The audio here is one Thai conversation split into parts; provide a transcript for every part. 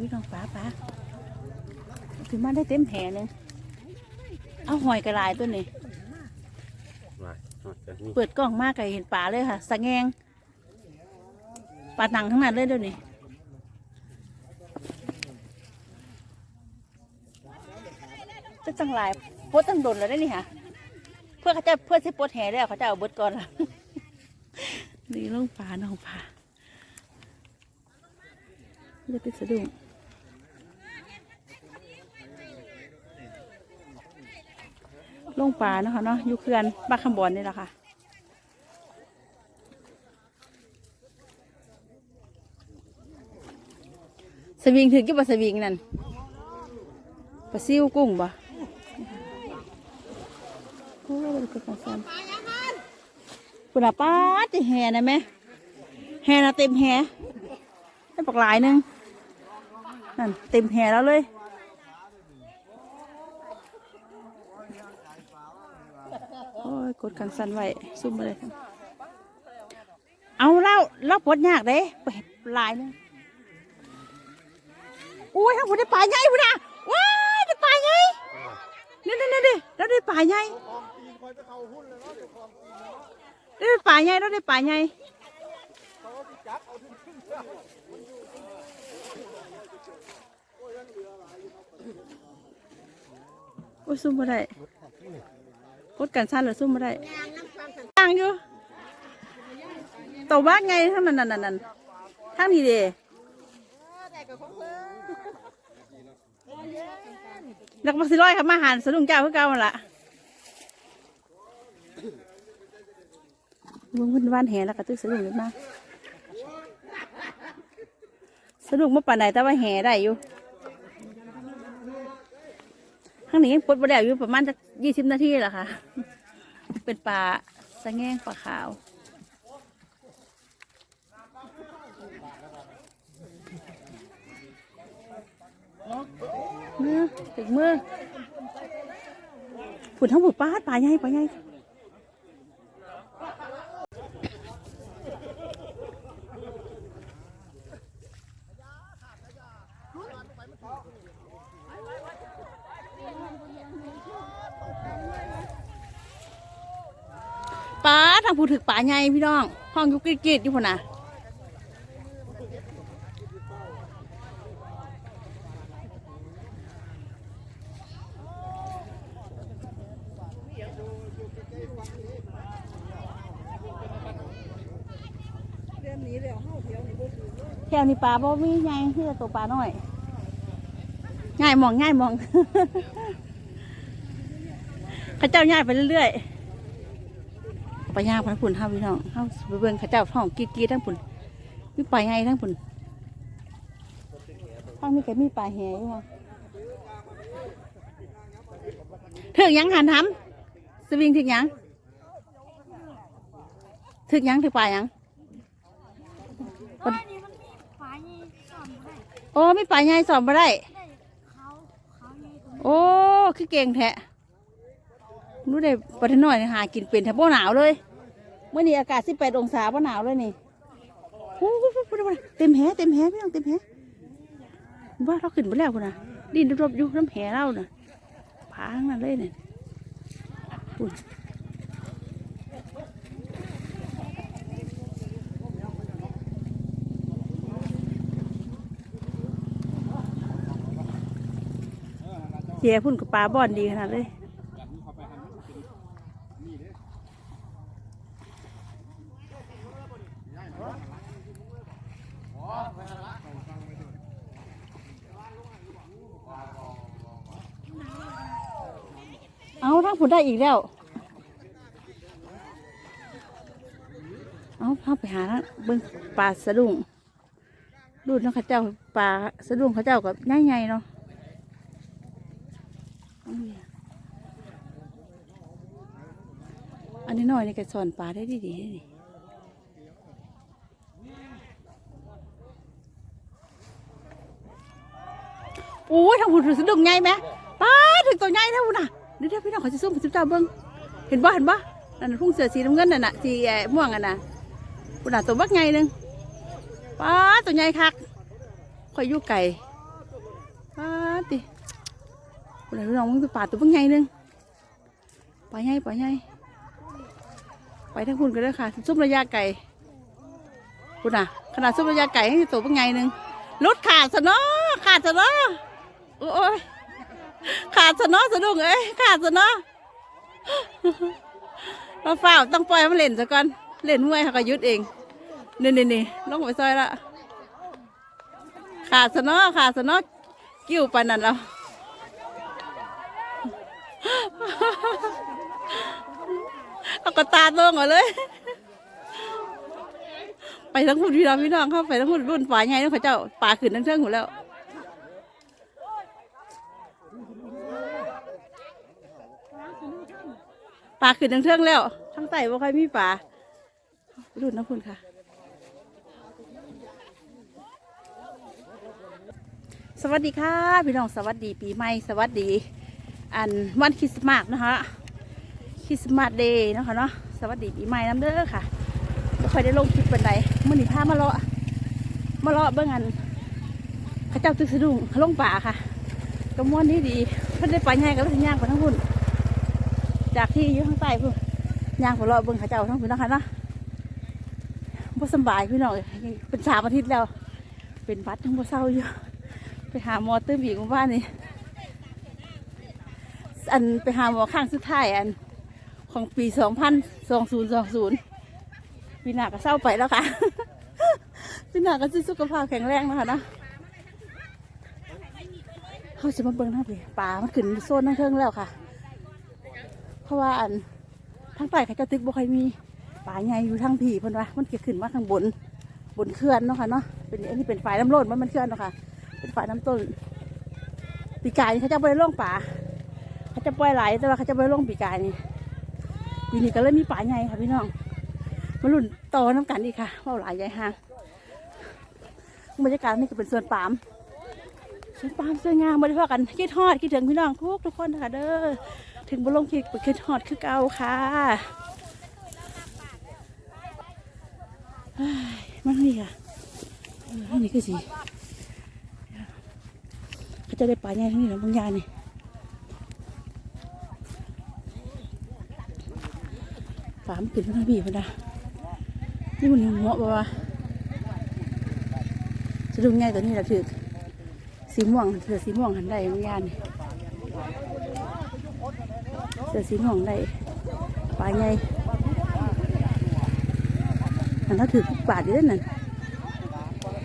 พี่น้องป้าป้าถึงมาได้เต็มแหเลยเอาหอยกระลายตัวนี้หลายหอดจากนี่เปิดกล้องมากก็เห็นป่าเลยค่ะสะแงงป่าหนังทั้งนั้นเลยเดี๋ยวนี้จะจังหลายโพสต์ตั้งโดนแล้วได้นี่ค่ะ เพื่อเขาจะเพื่อที่ปวดแห่แล้วเขาจะเอาเบิดก่อนละนี่ลงป่าน้องป่าจะติดสะดุ้ง ลงป่าเนาะคะเนาะอยู่เขื่อนบ้านคำบอนนี่แหละค่ะสวิงถึงกี่บสวิงนั่นปลาซิวกุ้งบ่โอ้ยเป็นกระสันคุณอาป้าดจะแห่นะแม่แห่นะเต็มแห่ได้ปากหลายหนึงนั่นเต็มแห่แล้วเลยโอ้ยก ดกันสันไว้ซุ่มมาเลยเอาเล่าเล่าปวดยากเด้ไปหลายนึงอุ้ยทั้งหมดได้ป่าใหญ่พุ่นนะว้ายได้ป่าใหญ่นี่นี่นี่ดิแล้วได้ป่าใหญ่ได้ป่าใหญ่แล้วได้ป่าใหญ่โอ้ยซุ่มมาได้ กดกันสั้นหรือซุ่มมาได้ตั้งอยู่ตัวบ้านไงทั้งนั้นนั่นนั่นนั่นทั้งนี้เด้นักบักสิร้อยครับมาหารสะดุ้งเจ้าคือเก่าหั่นละวงเพิ่นวานแหแล้วก็ตึกสะดุ้งขึ้นมาสะดุ้งมาป่านไหนแต่ว่าแหได้อยู่ข้างนี้ยังปดบ่ได้อยู่ประมาณจะ ยี่สิบนาทีเหรอคะ เป็นปลาสะแงงปลาขาว มือถึงมือผุดทั้งผุดปลาปลาใหญ่ปลาใหญ่ ปลาทางผู้ถึกปลาใหญ่พี่น้อง ห้องอยุกกรีดๆอยู่พุ่นน่ะแถวนี้ปลาบ่มีใหญ่ที่จะตัวปลาน้อยง่ายมองง่ายมอง เขาเจ้าง่ายไปเรื่อยๆ ไปย่างพันผุนเฮาพี่น้องเฮาไปเบิ่งเข้าเจ้าท้องกีกีทั้งผุนมีปลาใหญ่ทั้งผุนท้องมีแค่มีปลาแหอยู่มั้งถึงยังหันทำสวิงถึงยังถึงยังถึงปลายังอันนี้มันมีฝาใหญ่สอนได้โอ้ไม่ป่าใหญ่สอนมาได้ได้เขาเขาใหญ่ตรงนี้โอ้คือเก่งแท้รู้ได้ปะทะน้อยนี่หากินเป็นแทบบ่หนาวเลย เมื่อนี้อากาศ18องศาบ่หนาวเลยนี่โอ้โหเต็มแหเต็มแหพี่น้องเต็มแหว่าเราขึ้นไปแล้วคุณนะดินรบๆอยู่น้ำแหเราน่ะพางนั่นเลยเนี่ยปุ่นเจียพุ่นกับปลาบ่อนดีขนาดเลย เอาทั้ง ผุดได้อีกแล้ว เอาเข้าไปหาแล้วเบิ่งปลาสะดุ้งดูดเนาะข้าเจ้าปลาสะดุ้งข้าเจ้ากับใหญ่ๆเนาะอันนี้หน่อยนี่ก็สอนปลาได้ดีๆนี่โอ้ยทางผุดสะดุ้งใหญ่ไหมปลาถึงตัวใหญ่แล้วน่ะ เดี๋ยวๆพี่น้องขอจะซุ่มสิบเจ้าเบิ้งเห็นบ่เห็นบ่นั่นพุ่งเสือสีน้ำเงินนั่นน่ะสีเอ่อม่วงอะน่ะพุ่นน่ะตัวบักใหญ่หนึงปลาตัวใหญ่คักคอยยู่ไก่ป้าติคนไหนลองมึงตัวป่าตัวเป็นไงนึงปล่อยไงปล่อยไงไปทั้งคุณก็ได้อค่ะซุ่มระยะไก่คุณอะขนาดซุ่มระยะไก่ให้ตัวเป็นไงนึงรถขาดซะเนาะขาดซะเนาะโอ้ย ขาดซะเนาะสะดุ้งเอ้ยขาดซะเนาะเราเฝ้าต้องปล่อยมันเล่นซะก่อนเล่นมวยเขาก็ยุดเองนี่นี่นี่ลงไปซอยละขาดซะเนาะขาดซะเนาะกิ้วปานนั้นแล้วเอากระตาลงก่อนเลย ไปทั้งหุ่นพี่น้องพี่น้องเข้าไปทั้งหุ่นรุ่นป่าใหญ่แล้วเขาเจ้าป่าขึ้นทั้งเทิงหมดแล้ว ป่าขึ้นทั้งเทิงแล้ว ทั้งใต้ว่าใครมีป่ารุ่นนะคุณค่ะ สวัสดีค่ะ พี่น้องสวัสดีปีใหม่สวัสดี อันวันคริสต์มาสนะคะคริสต์มาสเดย์นะคะเนาะสวัสดีปีใหม่น้ำเด้อค่ะไม่ค่อยได้ลงคลิปเป็นใดมื่อนี้พามาเลาะมาเลาะเบื้องอันข้าเจ้าตึกสะดุ้งลงป่าค่ะกระมวลนี้ดีเพิ่นได้ไปง่ายกันแล้วย่างไปทั้งพุ่น จากที่อยู่ข้างใต้พุ่นยางไปเลาะเบื้งขาเจ้าทั้งพุ่นนะคะเนาะบ่สบายพี่น้องเป็นสามอาทิตย์แล้ว เป็นบัดทั้งบ่เศร้าอยู่ ไปหาหมอตื้มอีกหมู่บ้านนี่อันไปหาหมอข้างสุดท้ายอันของปีสองพันสองศูนย์สองศูนย์ปีหน้าก็เศร้าไปแล้วค่ะปีหน้าก็จะสุขภาพแข็งแรงนะคะนะเขาจะมาเบิ่งทั้งปีป่ามันขึ้นโซนทั้งเทิงแล้วค่ะ เพราะว่าอันทั้งใต้เขาจะตึกบ่ค่อยมีป่าใหญ่อยู่ทั้งผีเพิ่นว่ามันเกิดขึ้นมาข้างบนบนเขื่อนเนาะค่ะเนาะเป็นอันนี้เป็นฝ่ายน้ำล้นมันมันเขื่อนเนาะค่ะเป็นฝ่ายน้ำต้นปีกายนี่เขาจะไปล่องป่าเขาจะปล่อยไหลแต่ว่าเขาจะไปล่องปีกายนี่ปีนี้ก็เลยมีป่าใหญ่ค่ะพี่น้องมาลุ่นต่อน้ำกันอีกค่ะว่าหลายใหญ่ห่างบรรยากาศนี่ก็เป็นสวนปาล์มสวนปาล์มสวยงามบริพากันคิดฮอดคิดถึงพี่น้องทุกทุกคนนะคะเด้อ ถึงบุลงคิดคิดฮอดคือเก่าค่ะมันนี่ค่ะอันนี้คือสีเขาจะได้ปลาใหญ่ทั้งนี้นะบางอย่างนี่ปลามันขึ้นมาทางพี่พนดานี่มันเหมาะบ่วะจะดูง่ายตัวนี้ละถือสีม่วงเสือสีม่วงหันได้บางอย่างนี่ เสือสีม่วงได้ปลาใหญ่อันนั้นถือปลาดีด้วยนั่น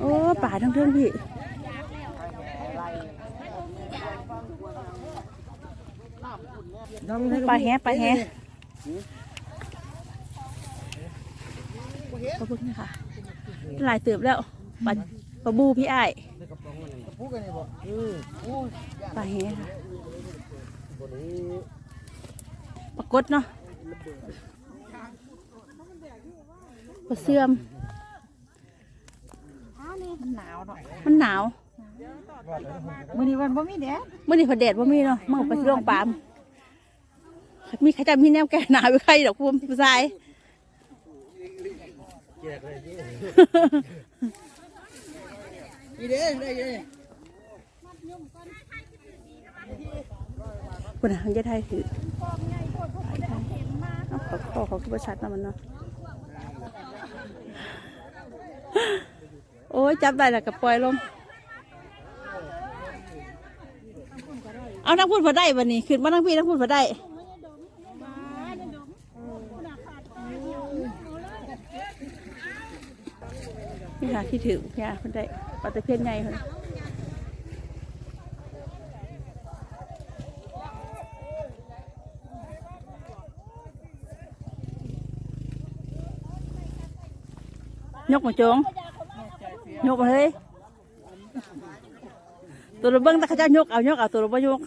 โอ้ปลาทั้งเทิงพี่ปลาแฮปลาแฮปลาบึกนี่ค่ะหลายเติบแล้วปลาปลาบูพี่ไอ้ปลาแฮค่ะ ปลากดเนาะปลาเสื่อมมันหนาวเนาะมันหนาวมื้อนี้วันบ่มีแดดเมื่อนี้พอแดดว่ามีเนาะมั่งไปที่โรงปาล์มมีใครจะมีแนวแก่หนาวไปใครดอกพูมผู้ชายดีเด้ได้เด้คนทางยะไทยถือ เอาขอขอขอคือประชัดนะมันเนาะโอ้ยจับได้แล้วก็ปล่อยลงเอาทั้งพูดพอได้บันนี้ขึ้นมาทั้งพี่ทั้งพูดพอได้นี่ค่ะที่ถือพี่อาคนได้ปลาตะเพียนใหญ่คน ยกมาจงยกมาเลยตัวเราเบิ้งแต่เขาจะยกเอายกเอาตัวเราไม่ยก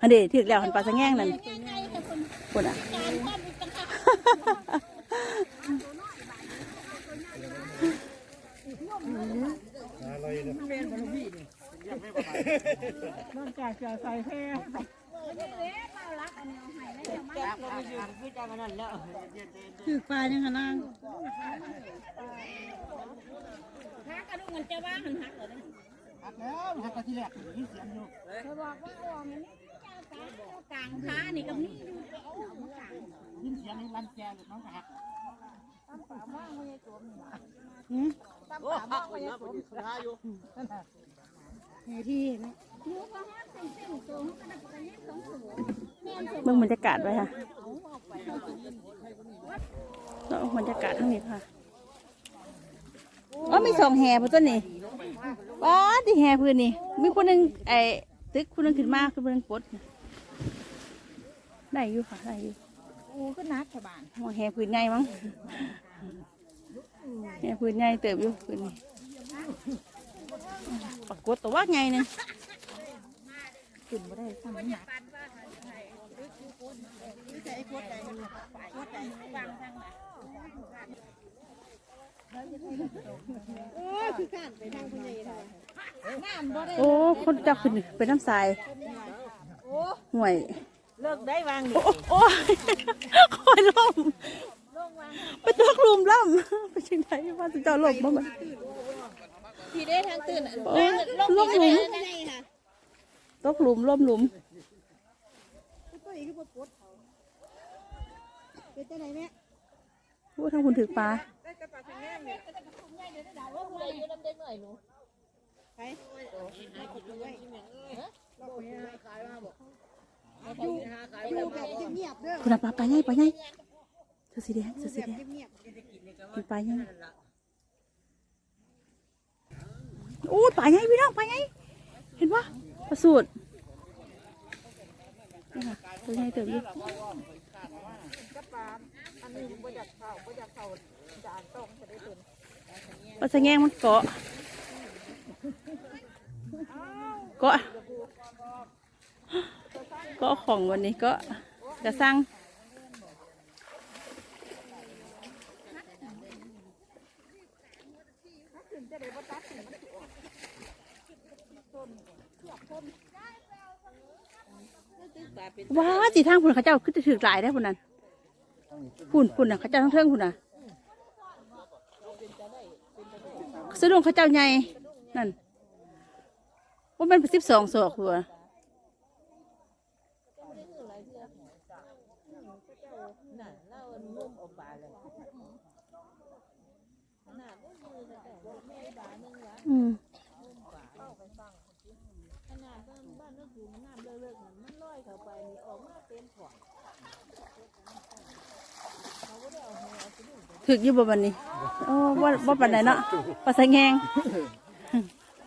อันนี้ถือแล้วหันปลาสะแง่งนั่นคนอะคื อปลายังขนางฮักกระดูกมันจะว่าหันฮักเหรอเนี่ยอ่แล้วหักกะทิแรกนี่เสียงอยู่กลางขานี่ก็มียินเสียงรันแกอยู่น้องกะหักโอ้พักไว้นะผมทาอยู่ เบิ่งบรรยากาศไว้ค่ะแล้วบรรยากาศทั้งนี้ค่ะอ๋อมีสองแห่พุ่นต้นนี่ว้าที่แห่พื้นนี่มีคนหนึ่งไอ้ตึกคนหนึ่งขึ้นมาคนหนึ่งปลดน่ะได้อยู่ค่ะได้อยู่โอ้ก็นัดชาวบ้านมองแห่พื้นใหญ่มั้งแห่พื้นใหญ่เติบอยู่พื้นนี่ปรากฏตัวว่าไงเนี่ย ขึ้นมาได้ซ้ำหนักโอ้คือข้านไปทางพญาเลยน้ำบ่ได้โอ้คนจับขึ้นเป็นน้ำทรายห่วย เลิกได้วางนี่โอ้โอ้ยคอยล่มไปตกหลุมล่มไปชิงไทยว่าจะเจ้าหลบบ้างมันพี่ได้ทางตื่นโอ้ยล่มหลุม ตกหลุมล่มหลุมตัวอีกคือบ่ปวดเขาเป็นจังไดแม่พูดทั้งคุณถือปลาได้กระปากแง่เนี่ยไปอยู่แบบเงียบๆเด้อคุณปลาปลาใหญ่ปลาใหญ่เธอสีแดงเธอสีแดงเงียบกินปลาใหญ่โอ้ยปลาใหญ่พี่น้องปลาใหญ่เห็นปะ ประสูตรนี่ค่ะตัวใหญ่เติบอยู่อันนี้บ่อยากเต้องจะได้เป็นปลาสะแงงมันเกาะ เกาะ เกาะของวันนี้ก็จะสร้าง ว้าจีทางพุ่นเขาเจ้าขึ้นจะถือหลายได้พุ่นนั้นพุ่นพุ่นน่ะเขาเจ้าทั้งเทิงพุ่นน่ะสะดวกเขาเจ้าใหญ่นั่นว่ามันเป็นสิบสองศอกหัวอืมายนี้ออกมาเป็นผ่อนถึกอยู่บ่บันนี้โอ้บ่บ่ปันไหนเนาะปลาสะแงง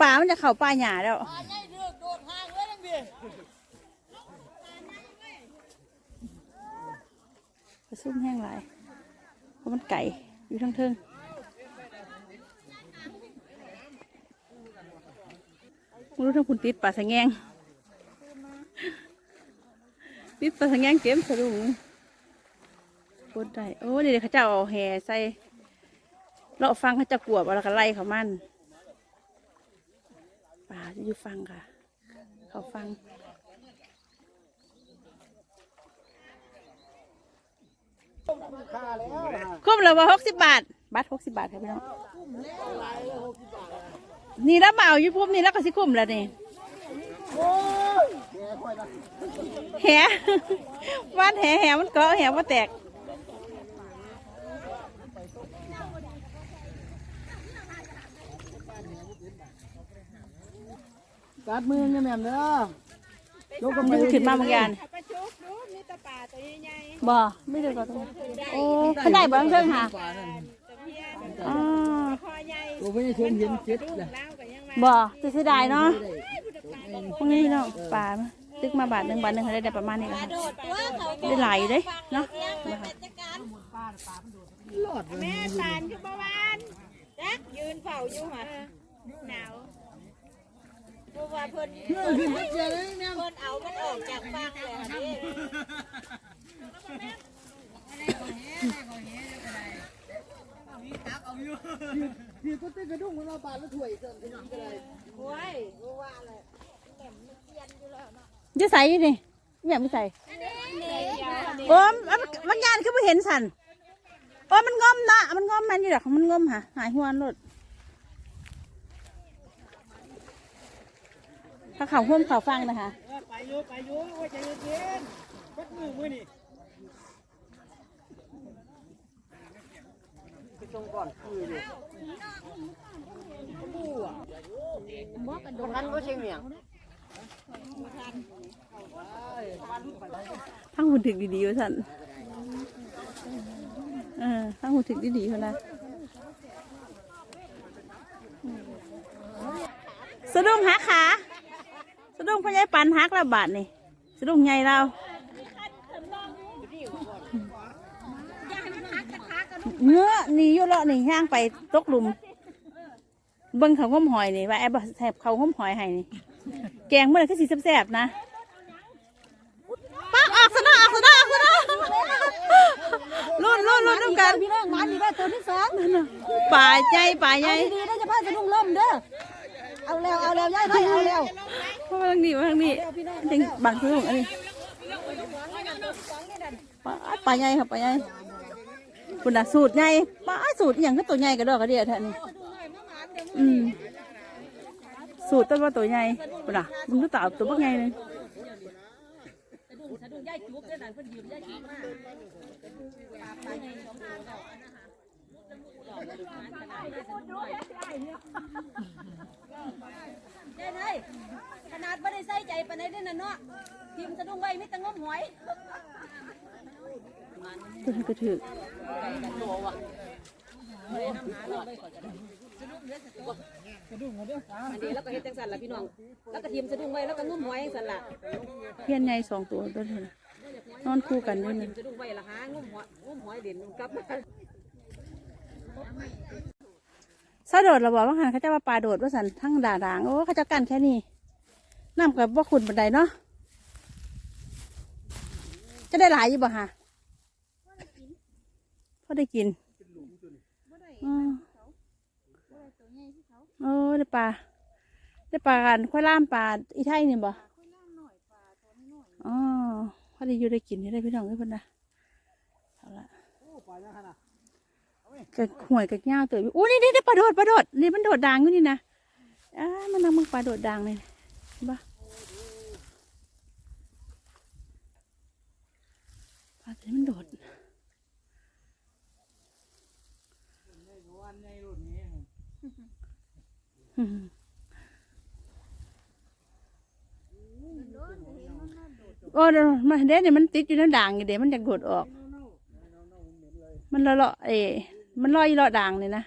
ป่ามันจะเข้าป่าหญ้าแล้วปลาซุ่มแห้งหลายเพราะมันไก่อยู่ทั้งเทิงไม่รู้ทั้งคุณติดปลาสะแงง ติดปลาสะแงงเก็มสะดุ้งพูดได้โอ้เดี๋ยวเขาเจ้าเอาแห่ใส่เราะฟังเขาจะกลัวว่าเราก็ไล่เขามันป่าอยู่ฟังค่ะ เขาฟังคุ้มเลยว่าหกสิบบาทบัตรหกสิบบาทครับพี่น้องนี่แล้วมาเอาอยู่พุ่มนี่แล้วก็สิคุ้มแล้วนี่ แหว่านแหแหมันเกาะแหว่าแตกกัดมือเนี่ยแม่มเด้อยกกำมันมือขึ้นมาบางอย่างไปชุบดูมีตะป่าตัวใหญ่บ่ไม่ได้ก็ต้องโอ้เขาได้บ่ต้องเชิงค่ะๆตะเพียนอ่าคอใหญ่ตัวไม่ใช่ชมเห็นเจ็ดเลยแล้วก็ยังมาบ่จะเสียดายเนาะพวกนี้เนาะป่า ตึกมาบาทหนึ่งบาทหนึ่งเขาได้ได้ประมาณนี้แหละค่ะโดดตัวเขาได้หลายอยู่เด้เนาะหลอดเลยแม่ตานคือประวานจักยืนเฝ้าอยู่ห่ะหนาวเพราะว่าเพิ่นเพื่อนขึ้นเจ็ดเลยแม่เพิ่นเอามันออกจากฟางแล้วนี่พี่ก็ตึ้งกระดุ้งมันเอาบาดแล้วถ่วยเสริมขึ้นอีกเลยโอ้ยรู้ว่าอะไรแหม่มมันเตียนอยู่แล้วเนาะ จะใส่อยู่นี่แม่ไม่ใส่โอ้มนบางอย่างคือไม่เห็นสันโอ้มันงอมนะมันงอมมันอยู่ดอกมันงอมค่ะหายหัวรถถ้าเขาห่มเขาฟังนะคะไปอยู่ไปอยู่โอ้ยใจเย็นๆปัดมือมือนี่ ทั้งหุ่นถึกดีๆว่าสันเออทั้งหุ่นถึกดีๆเขานะสะดุ้งหักขาสะดุ้งพญายปันหักล้วบาทนี่สะดุ้งใหญ่เราเนื้อนี่ยู่เลาะนี่ย่างไปตกหลุมเบิ่งเขาห้มหอยนี่ว่าแอบแทบเขาห้มหอยให้นี่ แกงเมื่อไหร่ก็สีแซ่บๆนะป้าออกซะนะออกซะนะออกซะนะลุ้นลุ้นลุ้นน้ำกันพี่น้องมาดีได้ตัวที่สองป่าใจป่าใหญ่ดีได้จะพาสะดุ้งล่มเด้อเอาแล้วเอาแล้วย่ายไปเอาแล้วมาทางนี้มาทางนี้จริงบังซื้ออันนี้ป่าป่าใหญ่ครับป่าใหญ่คุณน่ะสูตรใหญ่ป้าสูตรอหย่างก็ตัวใหญ่กระดอกกระเดียแท้นี่อืม สูตรต้นว่าตัวใหญ่คุณน่ะมึงก็ต่าตัวบักใหญ่เลยได้เลยขนาดไม่ได้ใส่ใจปานใดได้น่ะเนาะทีมสะดุ้งไว้ไม่ต้องงมหอยตัวนี้ก็ถือ อันนี้แล้วก็เฮ็ดจังสั่นล่ะพี่น้อง แล้วก็ทีมสะดุ้งไว้แล้วก็งมหอยจังสั่นล่ะเพี้ยนใหญ่สองตัวตัวนี้นะนอนคู่กันด้วยนี่สะดุ้งไว้ละหางมหอยงมหอยเด่นกลับมาซาโดดเราบอกว่าหันเขาจะมาปลาโดดว่าสันทั้งด่าด่างโอ้เขาจะกันแค่นี้น้ำกับว่าขุนบันไดเนาะจะได้หลายอยู่บ่ฮะพอได้กินอ๋อ โอ้ได้ปลาได้ปลากันค่อยล่ามปลาอีไทยนี่บ่อ๋อพอได้อยู่ได้กินได้พี่น้องได้เพิ่นนะเอาละกะหวยกะเงาตัวอยู่อู้นี่นี่นี่ปลาโดดปลาโดดนี่มันโดดดังอยู่นี่นะอ้ามันนั่งมึงปลาโดดดังเลยเห็นปะปลาตัวนี้มันโดดอืม โอ้เดี๋ยวมาเด็ดเนี่ยมันติดอยู่ในด่างอยู่เดี๋ยวมันจะโดดออก มันเลาะเลาะเอ มันลอยเลาะด่างเลยนะ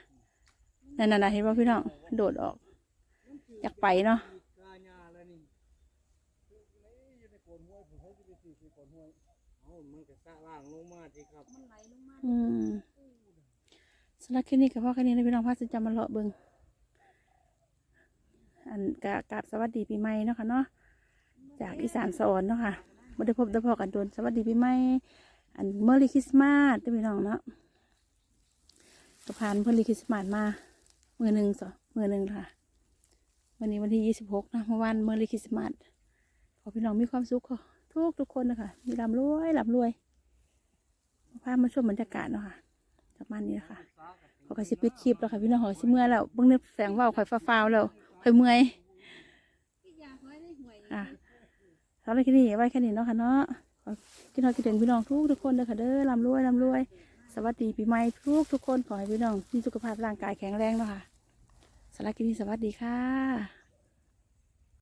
นั่นน่ะเห็นป่ะพี่น้องโดดออก อยากไปเนาะสล่างลงมาสิครับอืมสำหรับคลิปนี้กับพ่อแค่นี้นะพี่น้องพาสิจำมาเลาะเบิง อันกะกราบสวัสดีปีใหม่เนาะค่ะเนาะจากอีสานสอนเนาะค่ะม่ได้พบได้พอกันโดนสวัสดีปีใหม่อันเมอรี่คริสต์มาสเด้อพี่น้องเนาะก็ผ่านเมอรี่คริสต์มาสมามือหนึ่งสอมือหนึ่งค่ะ วันนี้วันที่ยี่สิบหกนะเมื่อวานเมอรี่คริสต์มาสขอพี่น้องมีความสุขค่ะทุกทุกคนนะคะมีร่ำรวยร่ำรวยพาพมาชมบรรยากาศเนาะค่ะประมาณนี้นะคะขอกระสิปิดคลิปแล้วค่ะพี่น้องขอสิเมื่อแล้วเบิ่งเนื้อแสงว่าวข่อยฟ้าๆแล้ว ข่อยเมื่อยอะสำหรับคลิปนี้ไว้แค่นี้เนาะค่ะเนาะขอกินฮอดกินเด่นพี่น้องทุกทุกคนเลยค่ะเด้อร่ำรวยร่ำรวย สวัสดีปีใหม่ทุกทุกคนขอให้พี่น้องมีสุขภาพร่างกายแข็งแรงเนาะค่ะสำหรับคลิปนี้สวัสดีค่ะ